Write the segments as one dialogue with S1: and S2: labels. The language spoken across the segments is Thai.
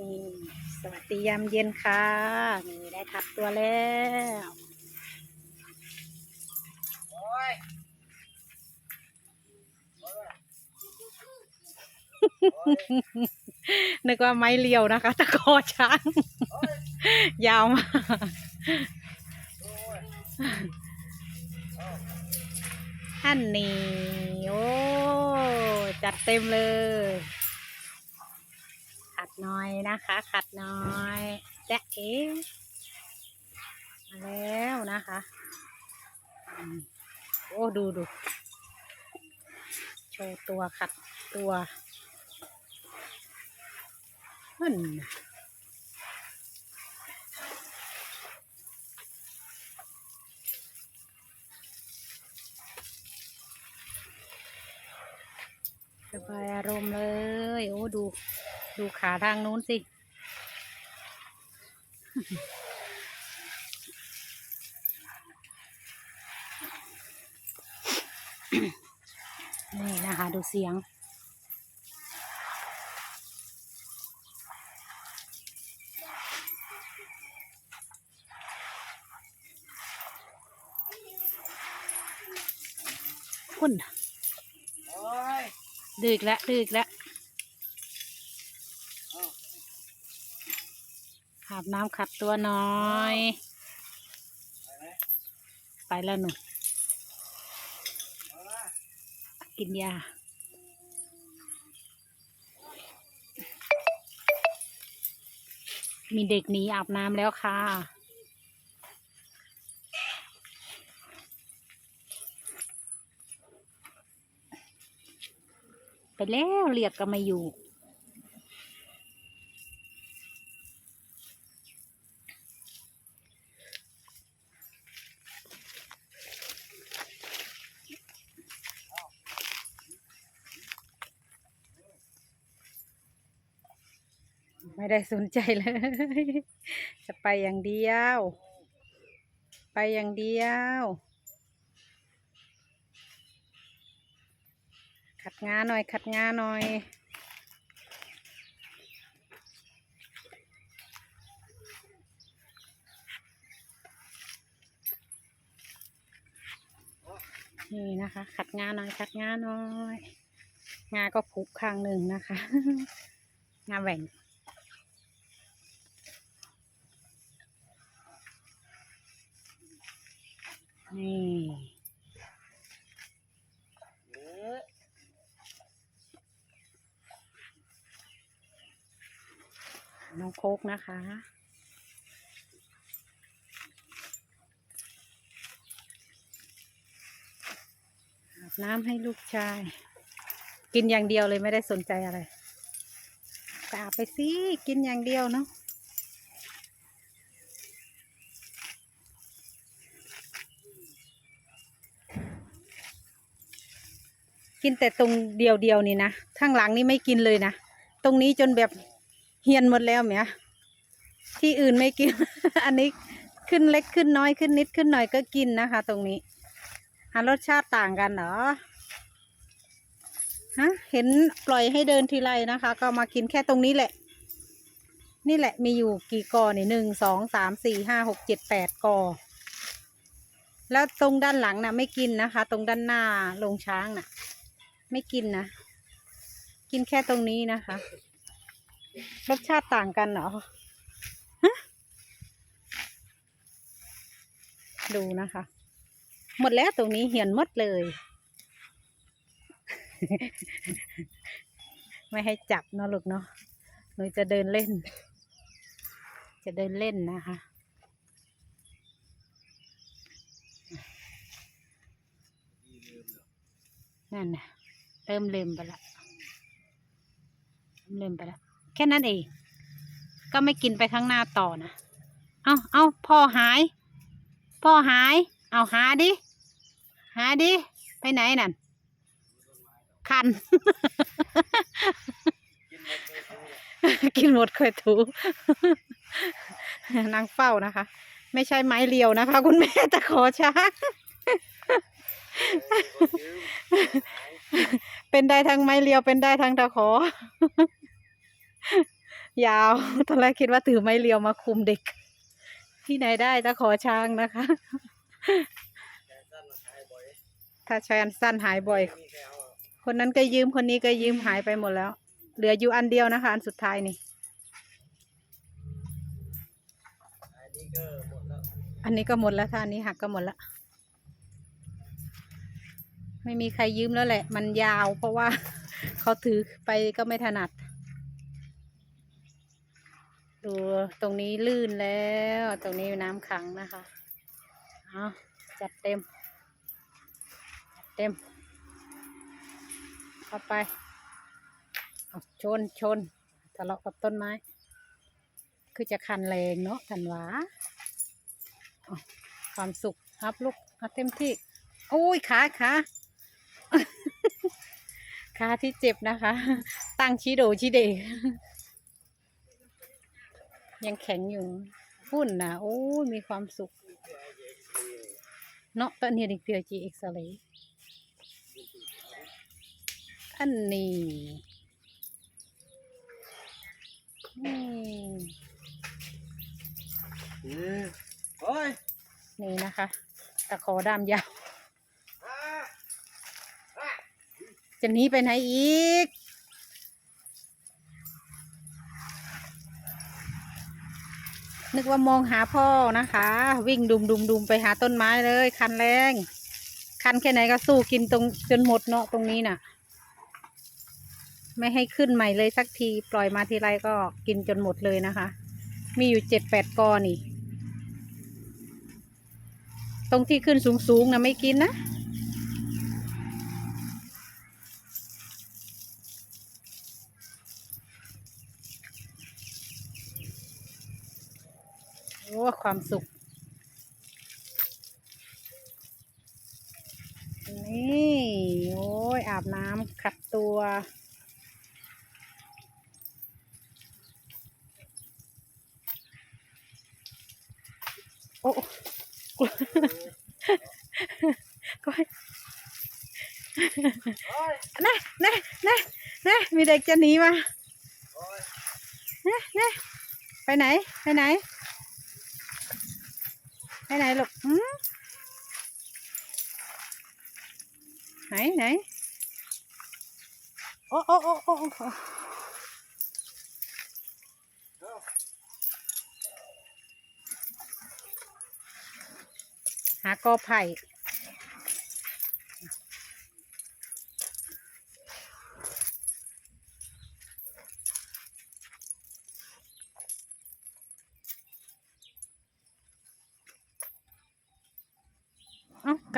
S1: นี่สวัสดียามเย็นค่ะ นี่ได้ทับตัวแล้วนึกว่าไม้เลียวนะคะ ตะกอช้าง ยาวมากท่านนี่โอ้ จัดเต็มเลยขัดห น้อยนะคะ ขัดหน้อยแจ๊ะเอ๋มาแล้วนะคะโอ้ดูดูโชว์ตัวขัดตัวขึ้นสบายอารมณ์เลย โอ้ดู ดูขาทางนู้นสิ นี่นะคะ ดูเสียงคุณน่ะดื้ออีกแล้วดื้ออีกแล้ว อาบน้ำขัดตัวน้อย ไปแล้วหนูกินยามีเด็กหนีอาบน้ำแล้วค่ะ ไปแล้วเรียกก็ไม่อยู่ ไม่ได้สนใจเลย จะไปอย่างเดียว ไปอย่างเดียว ขัดงาหน่อย ขัดงาหน่อยนี่นะคะ ขัดงาหน่อยขัดงาหน่อย งาก็พุกข้างหนึ่งนะคะ งาแหว่ง นี่น้องโคกนะคะ อาบน้ำให้ลูกชาย กินอย่างเดียวเลยไม่ได้สนใจอะไรกอาบไปสิ กินอย่างเดียวเนาะ กินแต่ตรงเดียวเดียวนี่นะข้างหลังนี่ไม่กินเลยนะตรงนี้จนแบบเฮียนหมดแล้วเมียที่อื่นไม่กิน อันนี้ขึ้นเล็กขึ้นน้อยขึ้นนิดขึ้นหน่อยก็กินนะคะ ตรงนี้หารสชาติต่างกันเหรอฮะเห็นปล่อยให้เดินทีไรนะคะ ก็มากินแค่ตรงนี้แหละ นี่แหละมีอยู่กี่กอนี่หนึ่งสองสามสี่ห้าหกเจ็ดแปดกอ แล้วตรงด้านหลังน่ะไม่กินนะคะ ตรงด้านหน้าโรงช้างน่ะ ไม่กินนะ กินแค่ตรงนี้นะคะ รสชาติต่างกันเหรอฮะดูนะคะ หมดแล้วตรงนี้เหี่ยนหมดเลย ไม่ให้จับเนาะลูกเนาะหนูจะเดินเล่น จะเดินเล่นนะคะ นั่นนะ เริ่มเล็มไปละเริ่มล็มไปละแค่นั้นเอง ก็ไม่กินไปข้างหน้าต่อนะเอาเอาพ่อหาย พ่อหาย เอาหาดิ หาดิ ไปไหนนั่น คัน กินหมดเคยถูนางเฝ้านะคะ ไม่ใช่ไม้เรียวนะคะ คุณแม่ตะขอช้าง เป็นได้ทั้งไม้เรียวเป็นได้ทั้งตะขอ ยาว ตอนแรกคิดว่าถือไม้เรียวมาคุมเด็ก ที่ไหนได้ตะขอช้างนะคะ ถ้าแชนสั้นหายบ่อย คนนั้นก็ยืมคนนี้ก็ยืมหายไปหมดแล้ว เหลืออยู่อันเดียวนะคะ อันสุดท้ายนี่อันนี้ก็หมดแล้วค่ะอันนี้หักก็หมดแล้ว ไม่มีใครยืมแล้วแหละ มันยาวเพราะว่าเขาถือไปก็ไม่ถนัด ดูตรงนี้ลื่นแล้ว ตรงนี้น้ำขังนะคะเอาจัดเต็ม จัดเต็ม เข้าไปชนชนทะเลาะกับต้นไม้ คือจะคันแรงเนาะทันหวาเอาความสุขครับลูกเต็มที่ โอ้ยขาขา ขาที่เจ็บนะคะ ตั้งชี้โดชี้เดยังแข็งอยู่พุ่นนะโอ้ยมีความสุข เนาะตอนนี้ดิเปียวจีเอ็กซเรย์อันนี้นี่
S2: โอ้ย
S1: นี่นะคะตะขอดามยาว จะหนีไปไหนอีก นึกว่ามองหาพ่อนะคะ วิ่งดุมดุมดุมไปหาต้นไม้เลย คันแรง คันแค่ไหนก็สู้กินตรงจนหมดเนาะตรงนี้น่ะ ไม่ให้ขึ้นใหม่เลยสักที ปล่อยมาทีไรก็กินจนหมดเลยนะคะ มีอยู่เจ็ดแปดกอนี่ ตรงที่ขึ้นสูงๆนะไม่กินนะ โอ้ความสุข นี่ โอ้ย อาบน้ำขัดตัว โอ้กลัวก็ให้
S2: อย
S1: นะนะนะนะมีเด็กจะหนีมา
S2: โอ้ย
S1: นะนะไปไหน ไปไหน ไปไหนลูกไหนไหนโอ้โอ้โอ้โอ้โอ้หากอไผ่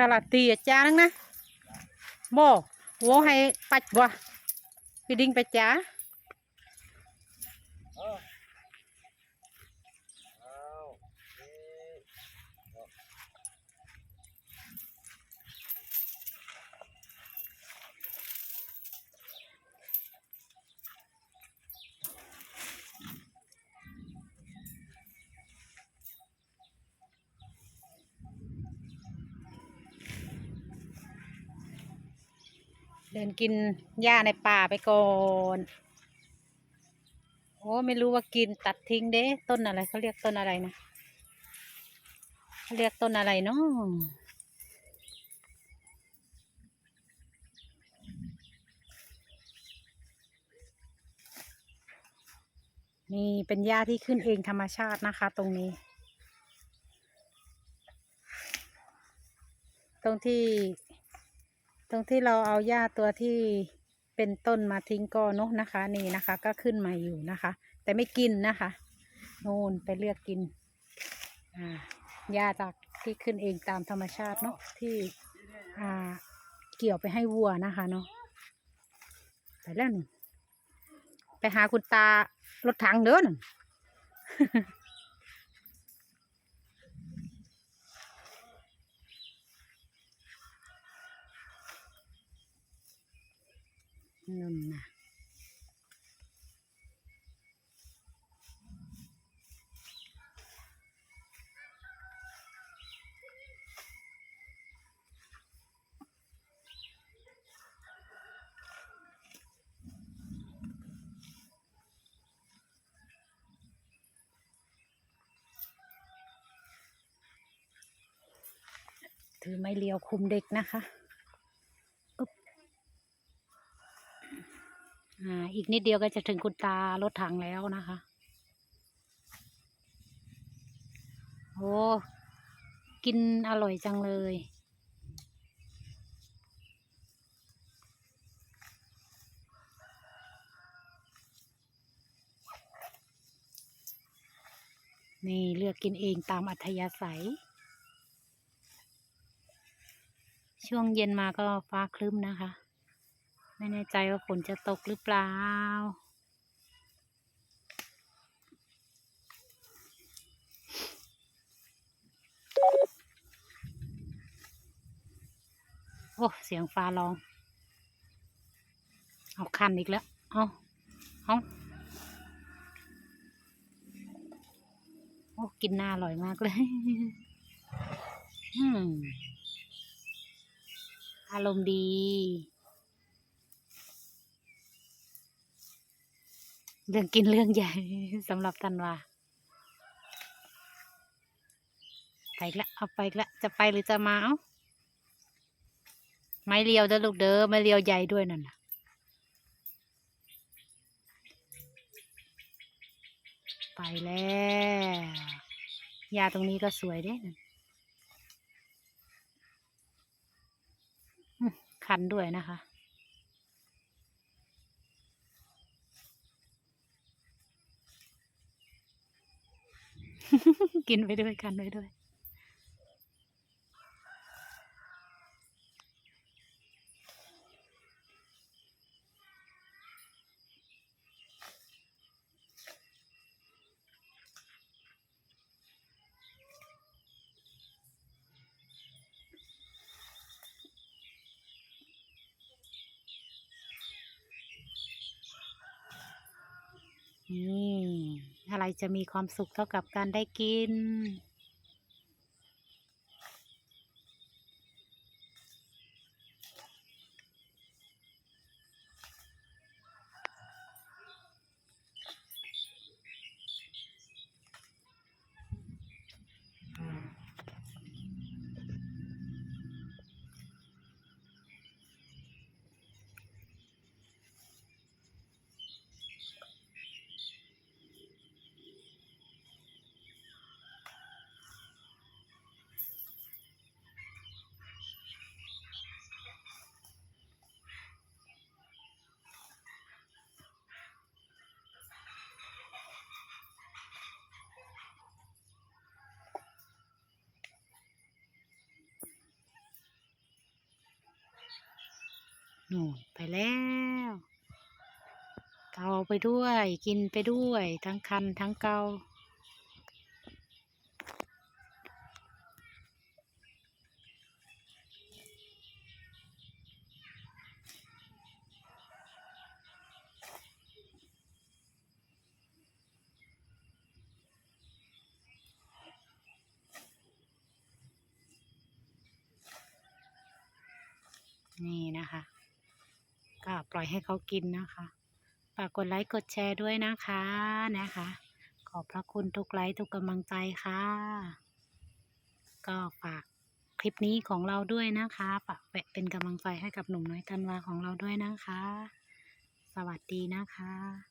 S1: កាឡាទីអាចារ្យហ្នឹងណាមកវោឲ្យបាច់បោះពីឌីងបាច់ចា
S2: เดิ
S1: นกินหญ้าในป่าไปก่อน โอ้ไม่รู้ว่ากินตัดทิ้งเด้ต้นอะไรเขาเรียกต้นอะไรนะเขาเรียกต้นอะไรเนาะนี่เป็นหญ้าที่ขึ้นเองธรรมชาตินะคะตรงนี้ ตรงที่ ตรงที่เราเอาหญ้าตัวที่เป็นต้นมาทิ้งก็นอะนะคะ นี่นะคะ ก็ขึ้นมาอยู่นะคะ แต่ไม่กินนะคะโน่นไปเลือกกินอ่าหญ้าจากที่ขึ้นเองตามธรรมชาติเนาะที่อ่าเกี่ยวไปให้วัวนะคะเนาะไปแล้วหนึ่งไปหาคุณตารถถังเด้อหนึ่ง นั่นนะถือไม้เลียวคุมเด็กนะคะ อีกนิดเดียวก็จะถึงคุณตารถถังแล้วนะคะ โอ้ กินอร่อยจังเลย นี่เลือกกินเองตามอัธยาศัย ช่วงเย็นมาก็ฟ้าครึ้มนะคะ ไม่แน่ใจว่าฝนจะตกหรือเปล่า โอ้ เสียงฟ้าร้อง เอาคันอีกแล้ว เอาเอาโอ้ กินหน่าอร่อยมากเลยอืมอารมณ์ดี เรื่องกินเรื่องใหญ่สำหรับธันวาไปล้วเอาไปล้วจะไปหรือจะมาเอ้าไม้เรียวเด้อลูกเด้อไม้เรียวใหญ่ด้วยนั่นนะไปแล้วยาตรงนี้ก็สวยเด้นั่นอืมคันด้วยนะคะ กินไปด้วยกันไปด้วย นี่ อะไรจะมีความสุขเท่ากับการได้กิน นู่นไปแล้ว เกาไปด้วย กินไปด้วย ทั้งคันทั้งเกานี่นะคะ ค่ะ ปล่อยให้เขากินนะคะฝากกดไลค์กดแชร์ด้วยนะคะนะคะ ขอบพระคุณทุกไลค์ทุกกำลังใจค่ะ ก็ฝากคลิปนี้ของเราด้วยนะคะฝากแวะเป็นกำลังใจให้กับหนุ่มน้อยธันวาของเราด้วยนะคะ สวัสดีนะคะ